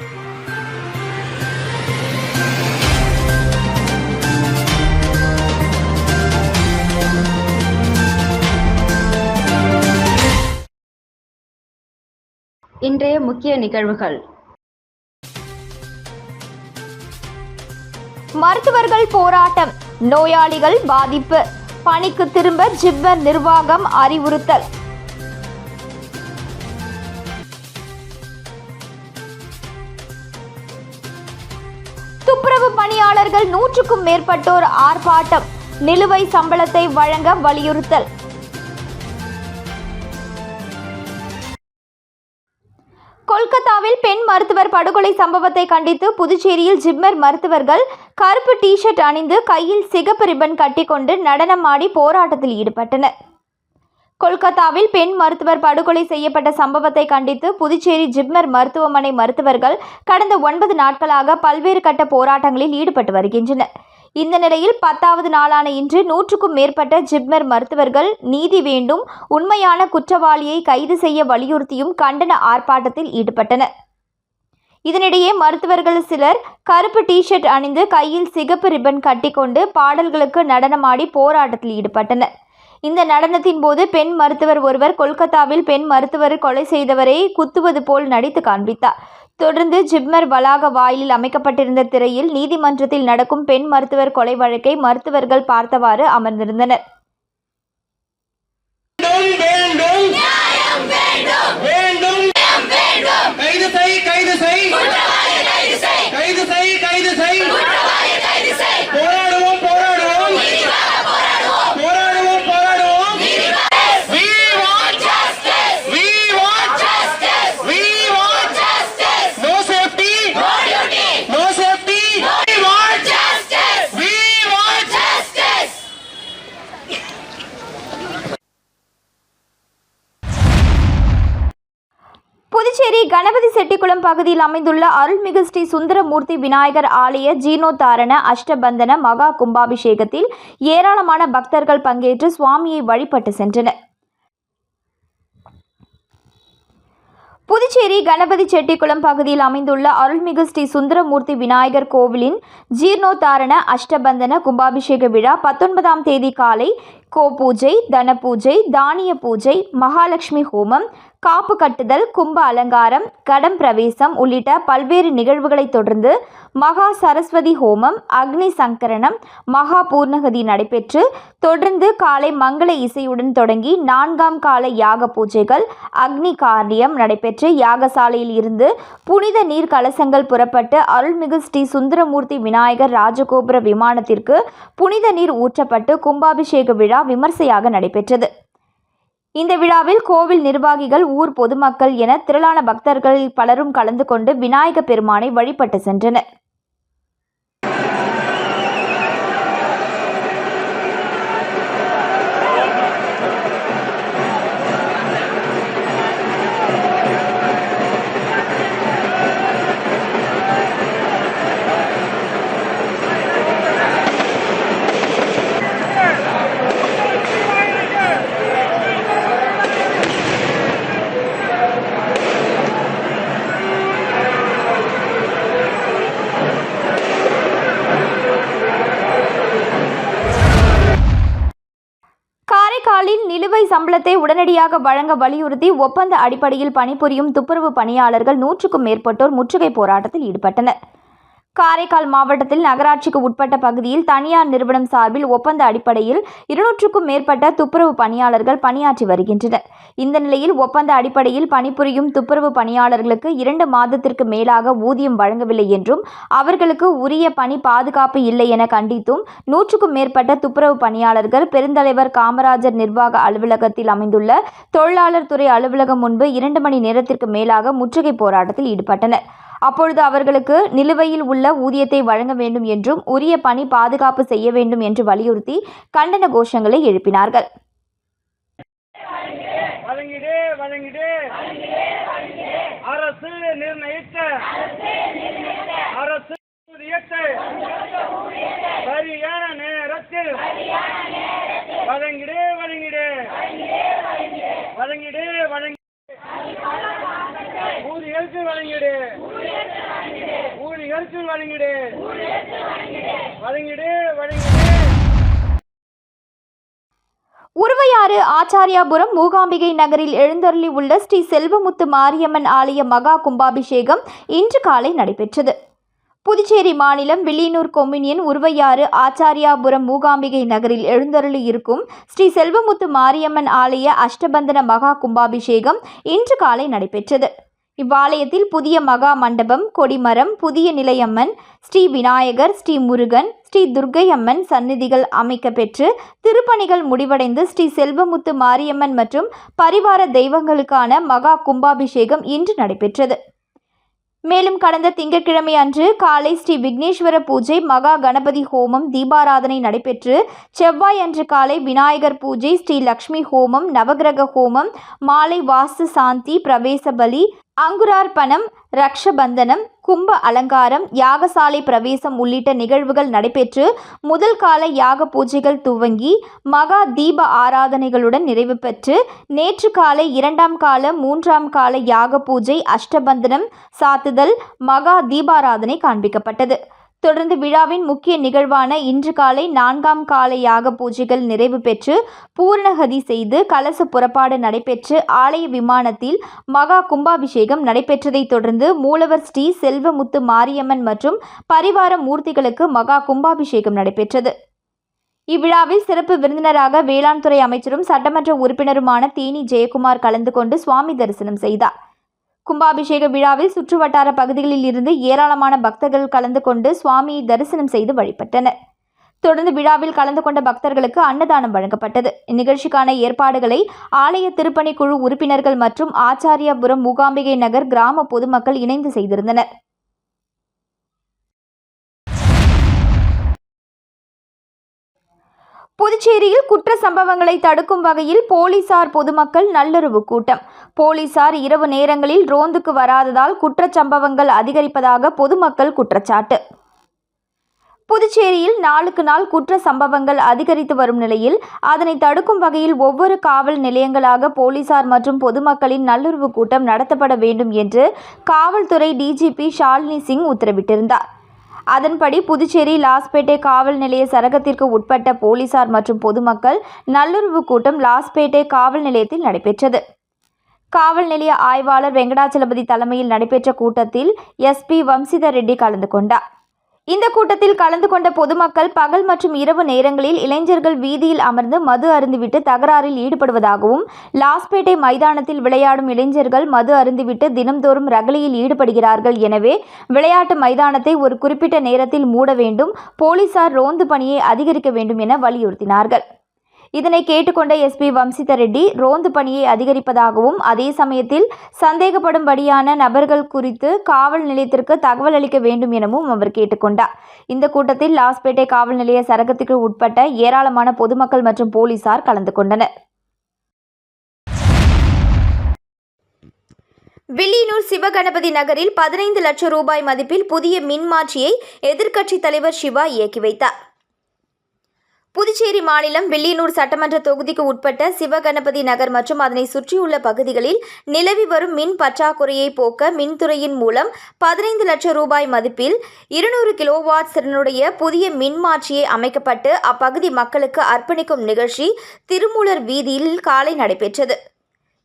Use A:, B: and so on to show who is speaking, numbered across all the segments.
A: இன்றைய முக்கிய நிகழ்வுகள்.
B: மருத்துவர்கள் போராட்டம் நோயாளிகள் பாதிப்பு பணிக்கு திரும்ப ஜிப்மர் நிர்வாகம் அறிவுறுத்தல். துப்புரவு பணியாளர்கள் நூற்றுக்கும் மேற்பட்டோர் ஆர்ப்பாட்டம் நிலுவை சம்பளத்தை வழங்க வலியுறுத்தல். கொல்கத்தாவில் பெண் மருத்துவர் படுகொலை சம்பவத்தை கண்டித்து புதுச்சேரியில் ஜிம்மர் மருத்துவர்கள் கருப்பு டி ஷர்ட் அணிந்து கையில் சிகப்பு ரிப்பன் கட்டிக்கொண்டு நடனமாடி போராட்டத்தில் ஈடுபட்டனர். கொல்கத்தாவில் பெண் மருத்துவர் படுகொலை செய்யப்பட்ட சம்பவத்தை கண்டித்து புதுச்சேரி ஜிப்மர் மருத்துவமனை மருத்துவர்கள் கடந்த ஒன்பது நாட்களாக பல்வேறு கட்ட போராட்டங்களில் ஈடுபட்டு வருகின்றனர். இந்த நிலையில் பத்தாவது நாளான இன்று நூற்றுக்கும் மேற்பட்ட ஜிப்மர் மருத்துவர்கள் நீதி வேண்டும் உண்மையான குற்றவாளியை கைது செய்ய வலியுறுத்தியும் கண்டன ஆர்ப்பாட்டத்தில் ஈடுபட்டனர். இதனிடையே மருத்துவர்கள் சிலர் கருப்பு டி ஷர்ட் அணிந்து கையில் சிகப்பு ரிப்பன் கட்டிக்கொண்டு பாடல்களுக்கு நடனமாடி போராட்டத்தில் ஈடுபட்டனர். இந்த நடனத்தின் போது பெண் மருத்துவர் ஒருவர் கொல்கத்தாவில் பெண் மருத்துவர் கொலை செய்தவரை குத்துவது போல் நடித்து காண்பித்தார். தொடர்ந்து ஜிப்மர் வளாக வாயிலில் அமைக்கப்பட்டிருந்த திரையில் நீதிமன்றத்தில் நடக்கும் பெண் மருத்துவர் கொலை வழக்கை மருத்துவர்கள் பார்த்தவாறு அமர்ந்திருந்தனர்.
C: வேண்டும் வேண்டும். கைது செய் கைது செய்.
B: புதுச்சேரி கணபதி செட்டிக்குளம் பகுதியில் அமைந்துள்ள அருள்மிகு ஸ்ரீ சுந்தரமூர்த்தி விநாயகர் ஆலய ஜீர்ணோத்தாரண அஷ்டபந்தன மகா கும்பாபிஷேகத்தில் ஏராளமான பக்தர்கள் பங்கேற்று சுவாமியை வழிபட்டு சென்றனர். புதுச்சேரி கணபதி செட்டிக்குளம் பகுதியில் அமைந்துள்ள அருள்மிகு ஸ்ரீ சுந்தரமூர்த்தி விநாயகர் கோவிலின் ஜீர்ணோத்தாரண அஷ்டபந்தன கும்பாபிஷேக விழா பத்தொன்பதாம் தேதி காலை கோ பூஜை தன பூஜை தானிய பூஜை மகாலட்சுமி ஹோமம் காப்பு கட்டுதல் கும்ப அலங்காரம் கடம் பிரவேசம் உள்ளிட்ட பல்வேறு நிகழ்வுகளைத் தொடர்ந்து மகா சரஸ்வதி ஹோமம் அக்னி சங்கரணம் மகா பூர்ணகதி நடைபெற்று தொடர்ந்து காலை மங்கள இசையுடன் தொடங்கி நான்காம் கால யாக பூஜைகள் அக்னி காரியம் நடைபெற்று யாகசாலையில் இருந்து புனித நீர் கலசங்கள் புறப்பட்டு அருள்மிகு ஸ்ரீ சுந்தரமூர்த்தி விநாயகர் ராஜகோபுர விமானத்திற்கு புனித நீர் ஊற்றப்பட்டு கும்பாபிஷேக விழா விமர்சையாக நடைபெற்றது. இந்த விழாவில் கோவில் நிர்வாகிகள் ஊர் பொதுமக்கள் என திரளான பக்தர்கள் பலரும் கலந்து கொண்டு விநாயக பெருமானை வழிபட்டு சென்றனர். காரைக்காலில் நிலுவை சம்பளத்தை உடனடியாக வழங்க வலியுறுத்தி ஒப்பந்த அடிப்படையில் பணிபுரியும் துப்புரவு பணியாளர்கள் நூற்றுக்கும் மேற்பட்டோர் முற்றுகை போராட்டத்தில் ஈடுபட்டனர். காரைக்கால் மாவட்டத்தில் நகராட்சிக்கு உட்பட்ட பகுதியில் தனியார் நிறுவனம் சார்பில் ஒப்பந்த அடிப்படையில் இருநூற்றுக்கும் மேற்பட்ட துப்புரவு பணியாளர்கள் பணியாற்றி வருகின்றனர். இந்த நிலையில் ஒப்பந்த அடிப்படையில் பணிபுரியும் துப்புரவு பணியாளர்களுக்கு இரண்டு மாதத்திற்கு மேலாக ஊதியம் வழங்கவில்லை என்றும் அவர்களுக்கு உரிய பணி பாதுகாப்பு இல்லை என கண்டித்தும் நூற்றுக்கும் மேற்பட்ட துப்புரவு பணியாளர்கள் பெருந்தலைவர் காமராஜர் நிர்வாக அலுவலகத்தில் அமைந்துள்ள தொழிலாளர் துறை அலுவலகம் முன்பு இரண்டு மணி நேரத்திற்கு மேலாக முற்றுகை போராட்டத்தில் ஈடுபட்டனர். அப்பொழுது அவர்களுக்கு நிலுவையில் உள்ள ஊதியத்தை வழங்க வேண்டும் என்றும் உரிய பணி பாதுகாப்பு செய்ய வேண்டும் என்று வலியுறுத்தி கண்டன கோஷங்களை எழுப்பினார்கள்.
C: வழங்கிடு வழங்கிடு. அரசு நிர்ணயித்த அரசு ஊதியத்தை சரியான நேரத்தில் வழங்கிடு வழங்கிடு. வழங்கிடு வழங்கிடு. ஊதியத்தை வழங்கிடு.
A: ஊழியத்தில் வழங்கிடு வழங்கிடு வழங்கிடு
B: உருவையாறு ஆச்சாரியாபுரம் மூகாம்பிகை நகரில் எழுந்தருளி உள்ள ஸ்ரீ செல்வமுத்து மாரியம்மன் ஆலய மகா கும்பாபிஷேகம் இன்று காலை நடைபெற்றது. புதுச்சேரி மாநிலம் வில்லியனூர் கொம்யூனியன் உருவையாறு ஆச்சாரியாபுரம் மூகாம்பிகை நகரில் எழுந்தருளி இருக்கும் ஸ்ரீ செல்வமுத்து மாரியம்மன் ஆலய அஷ்டபந்தன மகா கும்பாபிஷேகம் இன்று காலை நடைபெற்றது. இவ்வாலயத்தில் புதிய மகா மண்டபம் கொடிமரம் புதிய நிலையம்மன் ஸ்ரீ விநாயகர் ஸ்ரீ முருகன் ஸ்ரீ துர்க்கை அம்மன் சந்நிதிகள் அமைக்க பெற்று திருப்பணிகள் முடிவடைந்து ஸ்ரீ செல்வமுத்து மாரியம்மன் மற்றும் பரிவார தெய்வங்களுக்கான மகா கும்பாபிஷேகம் இன்று நடைபெற்றது. மேலும் கடந்த திங்கட்கிழமை அன்று காலை ஸ்ரீ விக்னேஸ்வர பூஜை மகா கணபதி ஹோமம் தீபாராதனை நடைபெற்று செவ்வாய் அன்று காலை விநாயகர் பூஜை ஸ்ரீ லக்ஷ்மி ஹோமம் நவகிரக ஹோமம் மாலை வாஸ்து சாந்தி பிரவேச பலி அங்குரார்ப்பணம் ரக்ஷபந்தனம் கும்ப அலங்காரம் யாகசாலை பிரவேசம் உள்ளிட்ட நிகழ்வுகள் நடைபெற்று முதல் கால யாக பூஜைகள் துவங்கி மகா தீப ஆராதனைகளுடன் நிறைவு பெற்று நேற்று காலை இரண்டாம் கால மூன்றாம் கால யாக பூஜை அஷ்டபந்தனம் சாத்துதல் மகா தீபாராதனை காண்பிக்கப்பட்டது. தொடர்ந்து விழாவின் முக்கிய நிகழ்வான இன்று காலை நான்காம் கால யாக பூஜைகள் நிறைவு பெற்று பூர்ணகதி செய்து கலச புறப்பாடு நடைபெற்று ஆலய விமானத்தில் மகா கும்பாபிஷேகம் நடைபெற்றதைத் தொடர்ந்து மூலவர் ஸ்ரீ செல்வமுத்து மாரியம்மன் மற்றும் பரிவார மூர்த்திகளுக்கு மகா கும்பாபிஷேகம் நடைபெற்றது. இவ்விழாவில் சிறப்பு விருந்தினராக வேளாண் துறை அமைச்சரும் சட்டமன்ற உறுப்பினருமான தேனி ஜெயக்குமார் கலந்து கொண்டு சுவாமி தரிசனம் செய்தார். கும்பாபிஷேக விழாவில் சுற்றுவட்டார பகுதிகளில் இருந்து ஏராளமான பக்தர்கள் கலந்து கொண்டு சுவாமியை தரிசனம் செய்து வழிபட்டனர். தொடர்ந்து விழாவில் கலந்து கொண்ட பக்தர்களுக்கு அன்னதானம் வழங்கப்பட்டது. இந்நிகழ்ச்சிக்கான ஏற்பாடுகளை ஆலய திருப்பணி குழு உறுப்பினர்கள் மற்றும் ஆச்சாரியாபுரம் மூகாம்பிகை நகர் கிராம பொதுமக்கள் இணைந்து செய்திருந்தனர். புதுச்சேரியில் குற்ற சம்பவங்களை தடுக்கும் வகையில் போலீசார் பொதுமக்கள் நல்லுறவு கூட்டம். போலீசார் இரவு நேரங்களில் ரோந்துக்கு வராததால் குற்றச்சம்பவங்கள் அதிகரிப்பதாக பொதுமக்கள் குற்றச்சாட்டு. புதுச்சேரியில் நாளுக்கு நாள் குற்ற சம்பவங்கள் அதிகரித்து வரும் நிலையில் அதனை தடுக்கும் வகையில் ஒவ்வொரு காவல் நிலையங்களாக போலீசார் மற்றும் பொதுமக்களின் நல்லுறவு கூட்டம் நடத்தப்பட வேண்டும் என்று காவல்துறை டிஜிபி ஷாலினி சிங் உத்தரவிட்டிருந்தார். அதன்படி புதுச்சேரி லாஸ்பேட்டை காவல் நிலைய சரகத்திற்கு உட்பட்ட போலீசார் மற்றும் பொதுமக்கள் நல்லுறவு கூட்டம் லாஸ்பேட்டை காவல் நிலையத்தில் நடைபெற்றது. காவல் நிலைய ஆய்வாளர் வெங்கடாச்சலபதி தலைமையில் நடைபெற்ற கூட்டத்தில் எஸ்பி வம்சிதர் ரெட்டி கலந்து கொண்டார். இந்த கூட்டத்தில் கலந்து கொண்ட பொதுமக்கள் பகல் மற்றும் இரவு நேரங்களில் இளைஞர்கள் வீதியில் அமர்ந்து மது அருந்துவிட்டு தகராறில் ஈடுபடுவதாகவும் லாஸ்பேட்டை மைதானத்தில் விளையாடும் இளைஞர்கள் மது அருந்துவிட்டு தினம்தோறும் ரகளியில் ஈடுபடுகிறார்கள். எனவே விளையாட்டு மைதானத்தை ஒரு குறிப்பிட்ட நேரத்தில் மூட வேண்டும் போலீசார் ரோந்து பணியை அதிகரிக்க வேண்டும் என வலியுறுத்தினார்கள். இதனை கேட்டுக்கொண்ட எஸ்பி வம்சித ரெட்டி ரோந்து பணியை அதிகரிப்பதாகவும் அதே சமயத்தில் சந்தேகப்படும்படியான நபர்கள் குறித்து காவல் நிலையத்திற்கு தகவல் அளிக்க வேண்டும் எனவும் அவர் கேட்டுக்கொண்டார். இந்த கூட்டத்தில் லாஸ்பேட்டை காவல் நிலைய சரகத்துக்கு உட்பட்ட ஏராளமான பொதுமக்கள் மற்றும் போலீசார் கலந்து கொண்டனர். வில்லியனூர் சிவகணபதி நகரில் பதினைந்து லட்சம் ரூபாய் மதிப்பில் புதிய மின்மாற்றியை எதிர்க்கட்சித் தலைவர் சிவா இயக்கி வைத்தார். புதுச்சேரி மாநிலம் வில்லியனூர் சட்டமன்ற தொகுதிக்கு உட்பட்ட சிவகணபதி நகர் மற்றும் அதனை சுற்றியுள்ள பகுதிகளில் நிலவி வரும் மின் பற்றாக்குறையை போக்க மின்துறையின் மூலம் பதினைந்து லட்சம் ரூபாய் மதிப்பில் இருநூறு கிலோவாட் திறனுடைய புதிய மின்மாற்றியை அமைக்கப்பட்டு அப்பகுதி மக்களுக்கு அர்ப்பணிக்கும் நிகழ்ச்சி திருமூலர் வீதியில் காலை நடைபெற்றது.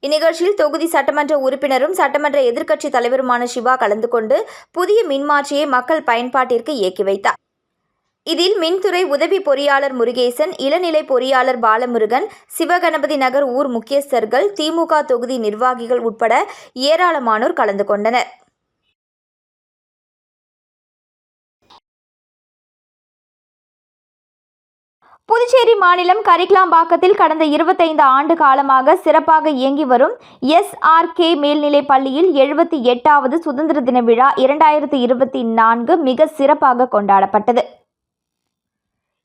B: இந்நிகழ்ச்சியில் தொகுதி சட்டமன்ற உறுப்பினரும் சட்டமன்ற எதிர்க்கட்சித் தலைவருமான சிவா கலந்து கொண்டு புதிய மின்மாற்றியை மக்கள் பயன்பாட்டிற்கு இயக்கி வைத்தார். இதில் மின்துறை உதவி பொறியாளர் முருகேசன் இளநிலை பொறியாளர் பாலமுருகன் சிவகணபதி நகர் ஊர் முக்கியஸ்தர்கள் திமுக தொகுதி நிர்வாகிகள் உட்பட ஏராளமானோர் கலந்து கொண்டனர். புதுச்சேரி மாநிலம் கரிக்லாம்பாக்கத்தில் கடந்த இருபத்தைந்து ஆண்டு காலமாக சிறப்பாக இயங்கி வரும் எஸ்ஆர்கே மேல்நிலைப் பள்ளியில் எழுபத்தி எட்டாவது சுதந்திர தின விழா இரண்டாயிரத்தி இருபத்தி நான்கு மிக சிறப்பாக கொண்டாடப்பட்டது.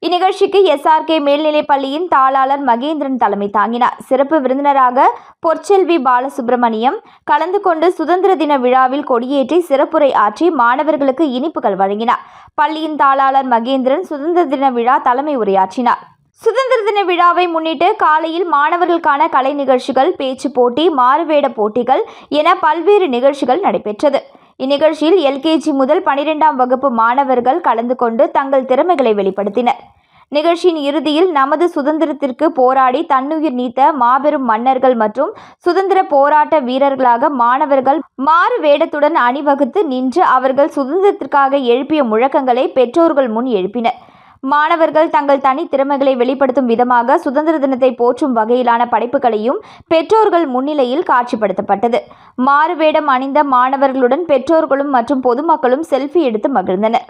B: இந்நிகழ்ச்சிக்கு எஸ்ஆர்கே மேல்நிலைப் பள்ளியின் தாளாளர் மகேந்திரன் தலைமை தாங்கினார். சிறப்பு விருந்தினராக பொற்செல்வி பாலசுப்ரமணியம் கலந்து கொண்டு சுதந்திர தின விழாவில் கொடியேற்றி சிறப்புரை ஆற்றி மாணவர்களுக்கு இனிப்புகள் வழங்கினார். பள்ளியின் தாளாளர் மகேந்திரன் சுதந்திர தின விழா தலைமை உரையாற்றினார். சுதந்திர தின விழாவை முன்னிட்டு காலையில் மாணவர்களுக்கான கலை நிகழ்ச்சிகள் பேச்சு போட்டி மாறுவேட போட்டிகள் என பல்வேறு நிகழ்ச்சிகள் நடைபெற்றது. இந்நிகழ்ச்சியில் எல்கேஜி முதல் பனிரெண்டாம் வகுப்பு மாணவர்கள் கலந்து கொண்டு தங்கள் திறமைகளை வெளிப்படுத்தினர். நிகழ்ச்சியின் இறுதியில் நமது சுதந்திரத்திற்கு போராடி தன்னுயிர் நீத்த மாபெரும் மன்னர்கள் மற்றும் சுதந்திர போராட்ட வீரர்களாக மாணவர்கள் மாறு வேடத்துடன் அணிவகுத்து நின்று அவர்கள் சுதந்திரத்திற்காக எழுப்பிய முழக்கங்களை பெற்றோர்கள் முன் எழுப்பினர். மாணவர்கள் தங்கள் தனி திறமைகளை வெளிப்படுத்தும் விதமாக சுதந்திர தினத்தை போற்றும் வகையிலான படைப்புகளையும் பெற்றோர்கள் முன்னிலையில் காட்சிப்படுத்தப்பட்டது. மாறுவேடம் அணிந்த மாணவர்களுடன் பெற்றோர்களும் மற்றும் பொதுமக்களும் செல்ஃபி எடுத்து மகிழ்ந்தனர்.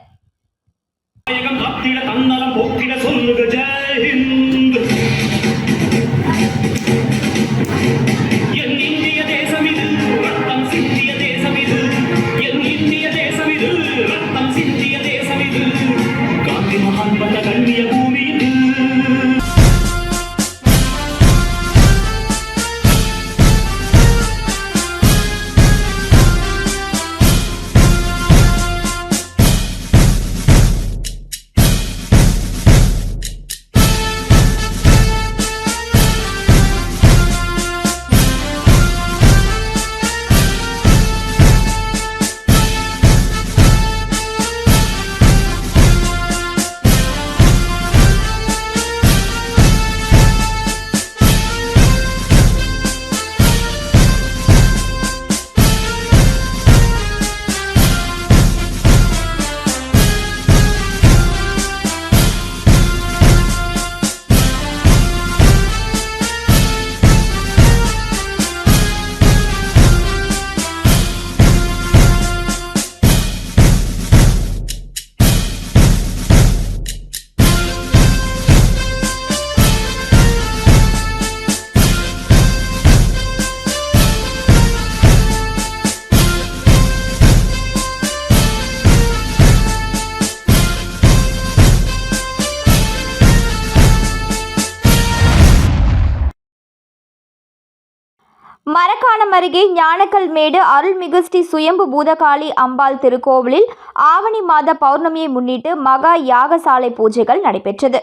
B: மரக்காணம் அருகே ஞானக்கல்மேடு அருள்மிகு ஸ்ரீ சுயம்பு பூதகாளி அம்பாள் திருக்கோவிலில் ஆவணி மாத பௌர்ணமியை முன்னிட்டு மகா யாகசாலை பூஜைகள் நடைபெற்றது.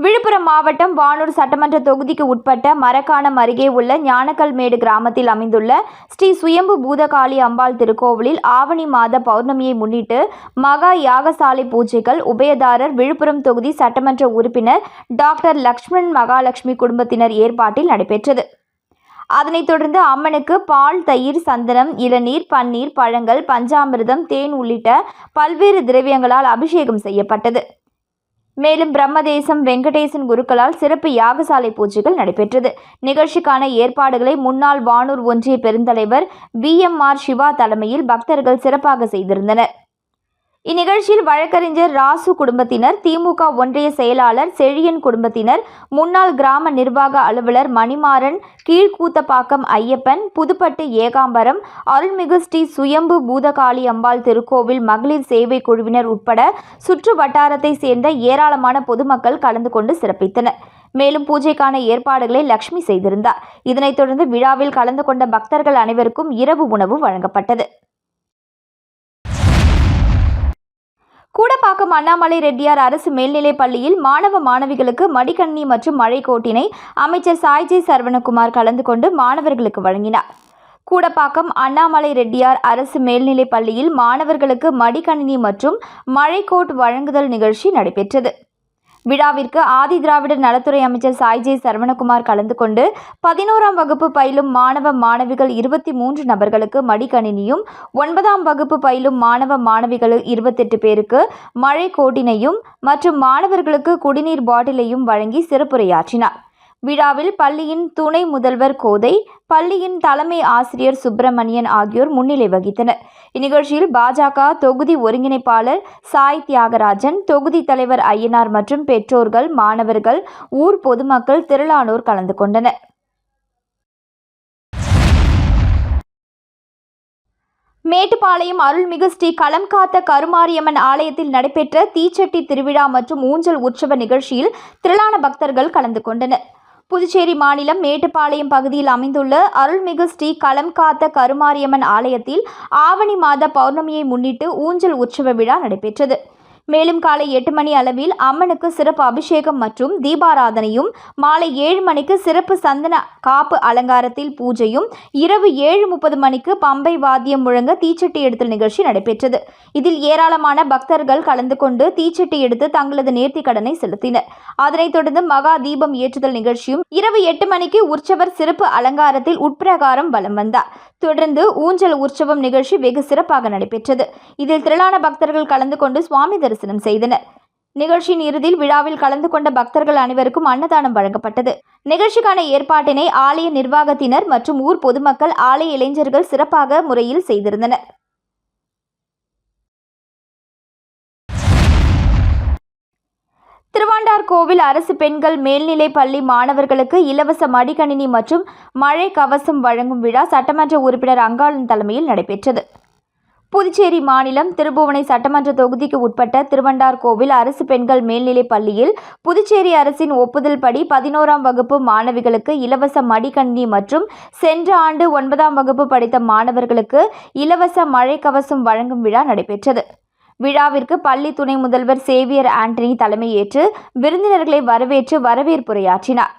B: விழுப்புரம் மாவட்டம் வானூர் சட்டமன்ற தொகுதிக்கு உட்பட்ட மரக்காணம் அருகே உள்ள ஞானக்கல்மேடு கிராமத்தில் அமைந்துள்ள ஸ்ரீ சுயம்பு பூதகாளி அம்பாள் திருக்கோவிலில் ஆவணி மாத பௌர்ணமியை முன்னிட்டு மகா யாகசாலை பூஜைகள் உபயதாரர் விழுப்புரம் தொகுதி சட்டமன்ற உறுப்பினர் டாக்டர் லக்ஷ்மண் மகாலட்சுமி குடும்பத்தினர் ஏற்பாட்டில் நடைபெற்றது. அதனைத் தொடர்ந்து அம்மனுக்கு பால் தயிர் சந்தனம் இளநீர் பன்னீர் பழங்கள் பஞ்சாமிர்தம் தேன் உள்ளிட்ட பல்வேறு திரவியங்களால் அபிஷேகம் செய்யப்பட்டது. மேலும் பிரம்மதேசம் வெங்கடேசன் குருக்களால் சிறப்பு யாகசாலை பூஜைகள் நடைபெற்றது. நிகழ்ச்சிக்கான ஏற்பாடுகளை முன்னாள் வானூர் ஒன்றிய பெருந்தலைவர் வி எம் ஆர் சிவா தலைமையில் பக்தர்கள் சிறப்பாக செய்திருந்தனர். இந்நிகழ்ச்சியில் வழக்கறிஞர் ராசு குடும்பத்தினர் திமுக ஒன்றிய செயலாளர் செழியன் குடும்பத்தினர் முன்னாள் கிராம நிர்வாக அலுவலர் மணிமாறன் கீழ்கூத்தப்பாக்கம் ஐயப்பன் புதுப்பட்டு ஏகாம்பரம் அருள்மிகு ஸ்ரீ சுயம்பு பூதகாளி அம்பாள் திருக்கோவில் மகளிர் சேவை குழுவினர் உட்பட சுற்று வட்டாரத்தை சேர்ந்த ஏராளமான பொதுமக்கள் கலந்து கொண்டு சிறப்பித்தனர். மேலும் பூஜைக்கான ஏற்பாடுகளை லக்ஷ்மி செய்திருந்தார். இதனைத் தொடர்ந்து விழாவில் கலந்து கொண்ட பக்தர்கள் அனைவருக்கும் இரவு உணவு வழங்கப்பட்டது. கூடப்பாக்கம் அண்ணாமலை ரெட்டியார் அரசு மேல்நிலைப் பள்ளியில் மாணவ மாணவிகளுக்கு மடிக்கணினி மற்றும் மழைக்கோட்டினை அமைச்சர் சாய்ஜி சரவணகுமார் கலந்து கொண்டு மாணவர்களுக்கு வழங்கினார். கூடப்பாக்கம் அண்ணாமலை ரெட்டியார் அரசு மேல்நிலைப் பள்ளியில் மாணவர்களுக்கு மடிக்கணினி மற்றும் மழைக்கோட் வழங்குதல் நிகழ்ச்சி நடைபெற்றது. விழாவிற்கு ஆதி திராவிடர் நலத்துறை அமைச்சர் சாய்ஜே சரவணகுமார் கலந்து கொண்டு பதினோராம் வகுப்பு பயிலும் மாணவ மாணவிகள் இருபத்தி மூன்று நபர்களுக்கு மடிக்கணினியும் ஒன்பதாம் வகுப்பு பயிலும் மாணவ மாணவிகள் இருபத்தெட்டு பேருக்கு மழை கோட்டினையும் மற்றும் மாணவர்களுக்கு குடிநீர் பாட்டிலையும் வழங்கி சிறப்புரையாற்றினார். விழாவில் பள்ளியின் துணை முதல்வர் கோதை பள்ளியின் தலைமை ஆசிரியர் சுப்பிரமணியன் ஆகியோர் முன்னிலை வகித்தனர். இந்நிகழ்ச்சியில் பாஜக தொகுதி ஒருங்கிணைப்பாளர் சாய் தியாகராஜன் தொகுதி தலைவர் ஐயனார் மற்றும் பெற்றோர்கள் மாணவர்கள் ஊர் பொதுமக்கள் திரளானோர் கலந்து கொண்டனர். மேட்டுப்பாளையம் அருள்மிகு ஸ்ரீ களம் காத்த கருமாரியம்மன் ஆலயத்தில் நடைபெற்ற தீச்சட்டி திருவிழா மற்றும் ஊஞ்சல் உற்சவ நிகழ்ச்சியில் திரளான பக்தர்கள் கலந்து கொண்டனர். புதுச்சேரி மாநிலம் மேட்டுப்பாளையம் பகுதியில் அமைந்துள்ள அருள்மிகு ஸ்ரீ களம் காத்த கருமாரியம்மன் ஆலயத்தில் ஆவணி மாத பௌர்ணமியை முன்னிட்டு ஊஞ்சல் உற்சவ விழா நடைபெற்றது. மேலும் காலை எட்டு மணி அளவில் அம்மனுக்கு சிறப்பு அபிஷேகம் மற்றும் தீபாராதனையும் மாலை ஏழு மணிக்கு சிறப்பு சந்தன காப்பு அலங்காரத்தில் பூஜையும் இரவு ஏழு முப்பது மணிக்கு பம்பை வாத்தியம் முழங்க தீச்சட்டி எடுத்தல் நிகழ்ச்சி நடைபெற்றது. இதில் ஏராளமான பக்தர்கள் கலந்து கொண்டு தீச்சட்டி எடுத்து தங்களது நேர்த்தி கடனை செலுத்தினர். அதனைத் தொடர்ந்து மகா தீபம் ஏற்றுதல் நிகழ்ச்சியும் இரவு எட்டு மணிக்கு உற்சவர் சிறப்பு அலங்காரத்தில் உட்பிரகாரம் வலம் வந்தார். தொடர்ந்து ஊஞ்சல் உற்சவம் நிகழ்ச்சி வெகு சிறப்பாக நடைபெற்றது. இதில் திரளான பக்தர்கள் கலந்து கொண்டு சுவாமி தரிசனம் தரிசனம் செய்தனர். நிகழ்ச்சியின் இறுதியில் விழாவில் கலந்து கொண்ட பக்தர்கள் அனைவருக்கும் அன்னதானம் வழங்கப்பட்டது. நிகழ்ச்சிக்கான ஏற்பாட்டினை ஆலய நிர்வாகத்தினர் மற்றும் ஊர் பொதுமக்கள் ஆலய இளைஞர்கள் சிறப்பாக முறையில் செய்திருந்தனர். திருவாண்டார் கோவில் அரசு பெண்கள் மேல்நிலைப் பள்ளி மாணவர்களுக்கு இலவச மடிக்கணினி மற்றும் மழை கவசம் வழங்கும் விழா சட்டமன்ற உறுப்பினர் அங்காளன் தலைமையில் நடைபெற்றது. புதுச்சேரி மாநிலம் திருபுவனை சட்டமன்ற தொகுதிக்கு உட்பட்ட திருவண்டார் கோவில் அரசு பெண்கள் மேல்நிலைப் பள்ளியில் புதுச்சேரி அரசின் ஒப்புதல் படி பதினோராம் வகுப்பு மாணவிகளுக்கு இலவச மடிக்கணினி மற்றும் சென்ற ஆண்டு ஒன்பதாம் வகுப்பு படித்த மாணவர்களுக்கு இலவச மழை கவசம் வழங்கும் விழா நடைபெற்றது. விழாவிற்கு பள்ளி துணை முதல்வர் சேவியர் ஆண்டனி தலைமையேற்று விருந்தினர்களை வரவேற்று வரவேற்புரையாற்றினார்.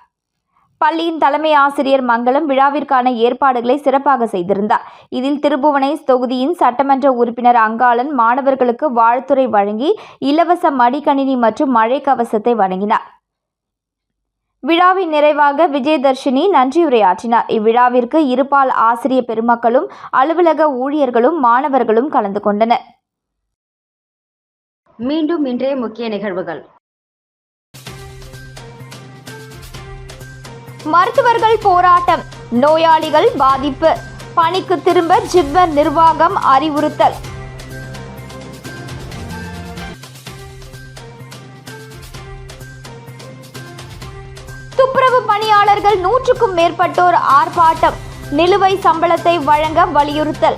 B: பள்ளியின் தலைமை ஆசிரியர் மங்களம் விழாவிற்கான ஏற்பாடுகளை சிறப்பாக செய்திருந்தார். இதில் திருபுவனை தொகுதியின் சட்டமன்ற உறுப்பினர் அங்காளன் மாணவர்களுக்கு வாழ்த்துரை வழங்கி இலவச மடிக்கணினி மற்றும் மழை கவசத்தை வழங்கினார். விழாவின் நிறைவாக விஜயதர்ஷினி நன்றியுரையாற்றினார். இவ்விழாவிற்கு இருபால் ஆசிரிய பெருமக்களும் அலுவலக ஊழியர்களும் மாணவர்களும் கலந்து கொண்டனர்.
D: மீண்டும் இன்றைய முக்கிய நிகழ்வுகள்.
B: மருத்துவர்கள் போராட்டம் நோயாளிகள் பாதிப்பு பணிக்கு திரும்ப ஜிப்மர் நிர்வாகம் அறிவுறுத்தல். துப்புரவு பணியாளர்கள் நூற்றுக்கும் மேற்பட்டோர் ஆர்ப்பாட்டம் நிலுவை சம்பளத்தை வழங்க வலியுறுத்தல்.